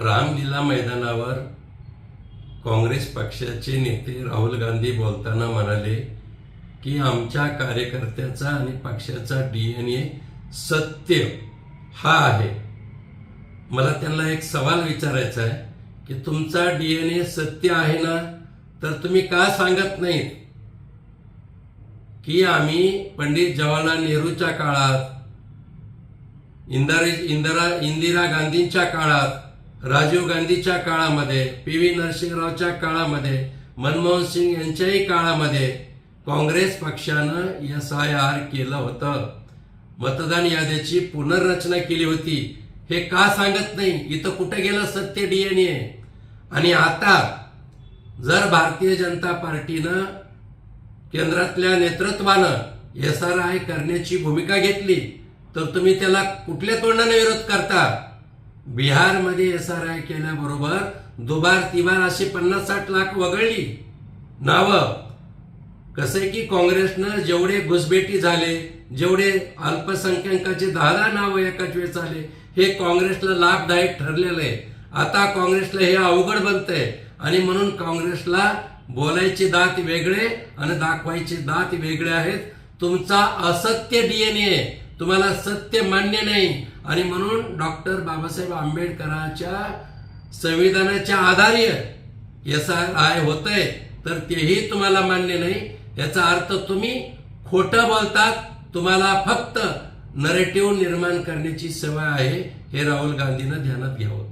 रामलीला मैदानावर काँग्रेस पक्षाचे नेते राहुल गांधी बोलताना म्हणाले की आमच्या कार्यकर्त्याचा आणि पक्षाचा डी एन ए सत्य हा आहे. मला त्यांना एक सवाल विचारायचा आहे की तुमचा डी एन ए सत्य आहे ना? तर तुम्ही का सांगत नाहीत की आम्ही पंडित जवाहरलाल नेहरूच्या काळात इंदिरा इंदिरा इंदिरा गांधींच्या काळात राजीव गांधीच्या काळामध्ये पी व्ही नरसिंहरावच्या काळामध्ये मनमोहन सिंग यांच्याही काळामध्ये काँग्रेस पक्षानं एस आय आर केलं होतं. मतदान याद्याची पुनर्रचना केली होती. हे का सांगत नाही? इथं कुठे गेलं सत्य डीएनए आणि आता जर भारतीय जनता पार्टीनं केंद्रातल्या नेतृत्वानं एस आर आय करण्याची भूमिका घेतली तर तुम्ही त्याला कुठल्या तोंडाने विरोध करता? बिहारमध्ये एस आर आय केल्याबरोबर दुबार तिबार अशी पन्नास साठ लाख वगळली. नावं. कसं आहे की काँग्रेसनं जेवढे घुसबेटी झाले जेवढे अल्पसंख्याकाचे दहा दहा नावं एकाच वेळेस आले हे काँग्रेसला लाभदायक ठरलेलं आहे. आता काँग्रेसला हे अवघड बनतंय आणि म्हणून काँग्रेसला बोलायचे दात वेगळे आणि दाखवायचे दात वेगळे आहेत. तुमचा असत्य डीएनए तुम्हाला सत्य मान्य नाही. आणि म्हणून डॉक्टर बाबासाहेब आंबेडकरांच्या संविधानाच्या आधारे एस आर आय होतंय तर तेही तुम्हाला मान्य नाही. याचा अर्थ तुम्ही खोटं बोलतात तुम्हाला फक्त नरेटिव्ह निर्माण करण्याची सवय आहे हे राहुल गांधीनं ध्यानात घ्यावं.